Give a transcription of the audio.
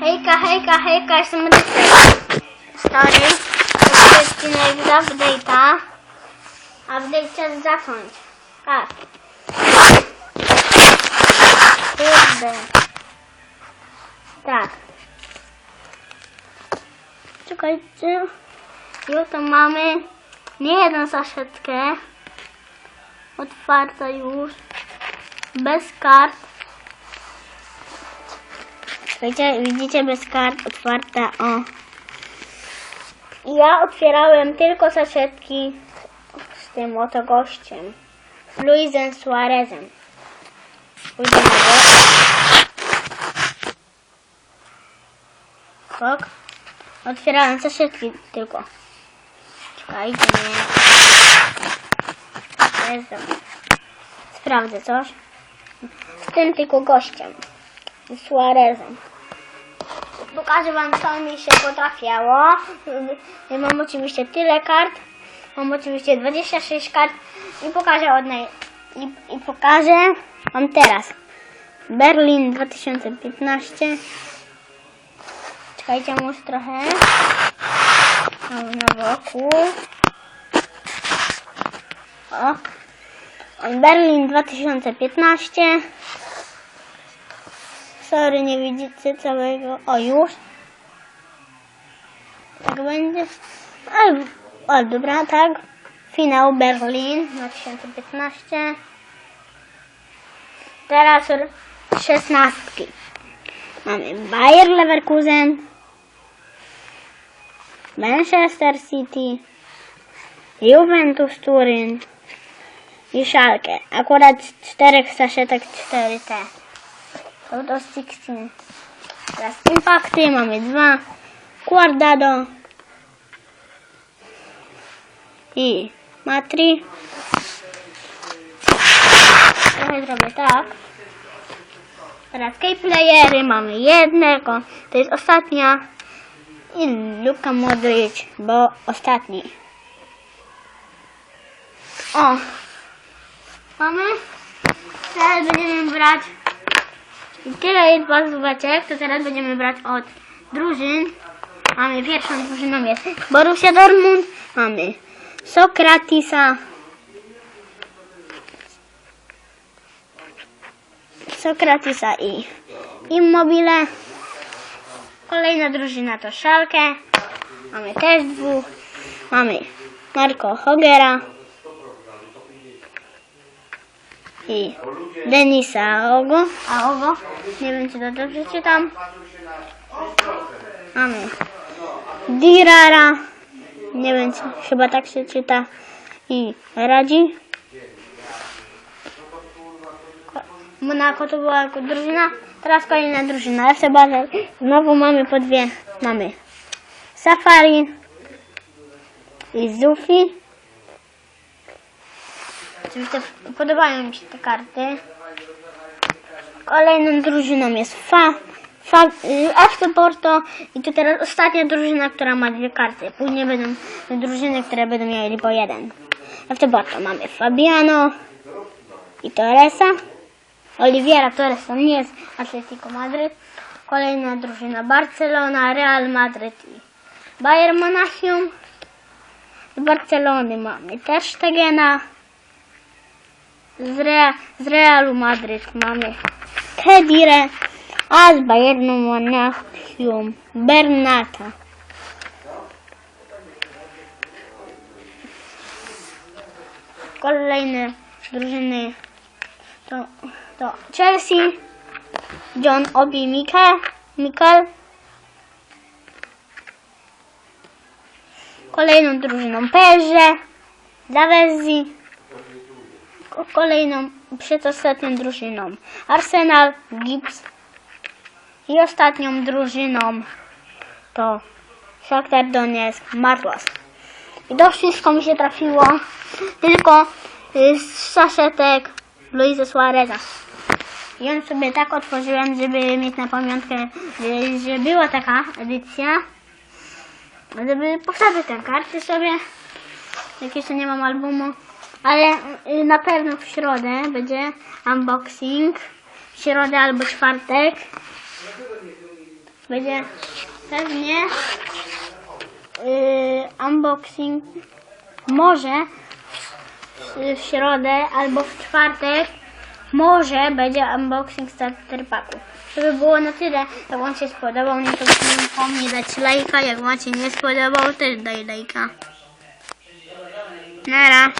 Hejka, hejka, hejka, jestem. Story. To jest odcinek z update'a. Update czas zacząć. Tak. Kurde. Tak. Czekajcie. Jo, to mamy nie jedną saszetkę. Otwarta już. Bez kart. Wiecie, widzicie bez kart otwarta, o. Ja otwierałem tylko saszetki z tym oto gościem. Z Luisem Suarezem. Na go. Tak. Otwierałem saszetki tylko. Czekajcie, nie. Jezu. Sprawdzę coś. Z tym tylko gościem. Suarezem. Pokażę wam co mi się potrafiało. Mam oczywiście tyle kart. Mam oczywiście 26 kart i pokażę od naj... i, i pokażę wam teraz. Berlin 2015. Czekajcie może trochę. Mam na boku. O. Berlin 2015. Sorry, nie widzicie całego. O, już. Tak będzie. Ale, o, dobra, tak. Finał Berlin 2015. Teraz szesnastki. Mamy Bayer Leverkusen, Manchester City, Juventus Turyn i Schalke. Akurat czterech saszetek 4T. To do 16. Teraz impakty mamy dwa. Guardado i Matri. Trochę zrobię tak. Teraz playery mamy jednego. To jest ostatnia. I Luka Modric, bo ostatni. O! Mamy. Teraz będziemy brać. I tyle jest bazóweczek, to teraz będziemy brać od drużyn. Mamy pierwszą drużyną jest Borussia Dortmund. Mamy Sokratisa. Sokratisa i Immobile. Kolejna drużyna to Schalke. Mamy też dwóch. Mamy Marco Hogera i Denisa Aogo. Aogo. Nie wiem, czy to dobrze czytam. Mamy Dirara. Nie wiem, czy, chyba tak się czyta. I Radzi. Monako to była drużyna. Teraz kolejna drużyna. FC Basel. Znowu mamy po dwie. Mamy Safari i Zufi. Oczywiście podobają mi się te karty. Kolejną drużyną jest Fa, Fa, y, FC Porto i to teraz ostatnia drużyna, która ma dwie karty. Później będą drużyny, które będą miały po jeden. FC Porto mamy Fabiano i Torresa. Oliviera Torres to nie jest Atletico Madryt. Kolejna drużyna Barcelona, Real Madryt i Bayern Monachium. Z Barcelony mamy też Stegena. Z, Rea, z Realu Madryt mamy Kedire, a z Bayernu Monachium Bernata. Kolejne drużyny to, to Chelsea, John Obi Mikel, Mikel. Kolejną drużyną PSG, Davezzi. Ko- Kolejną, przedostatnią drużyną Arsenal, Gibbs. I ostatnią drużyną to Shakhtar Donetsk, Marlos. I to wszystko mi się trafiło tylko y, z saszetek Luisa Suareza. I on sobie tak otworzyłem, żeby mieć na pamiątkę, y, że była taka edycja. Żeby powstawić tę kartę sobie. Jak jeszcze nie mam albumu. Ale y, na pewno w środę będzie unboxing. W środę albo czwartek. będzie pewnie yy, unboxing może w, środę albo w czwartek może będzie unboxing starter packu. Żeby było na tyle, jak wam się spodobał, nie to nie zapomnij dać lajka, jak macie nie spodobał, też daj lajka. Nara.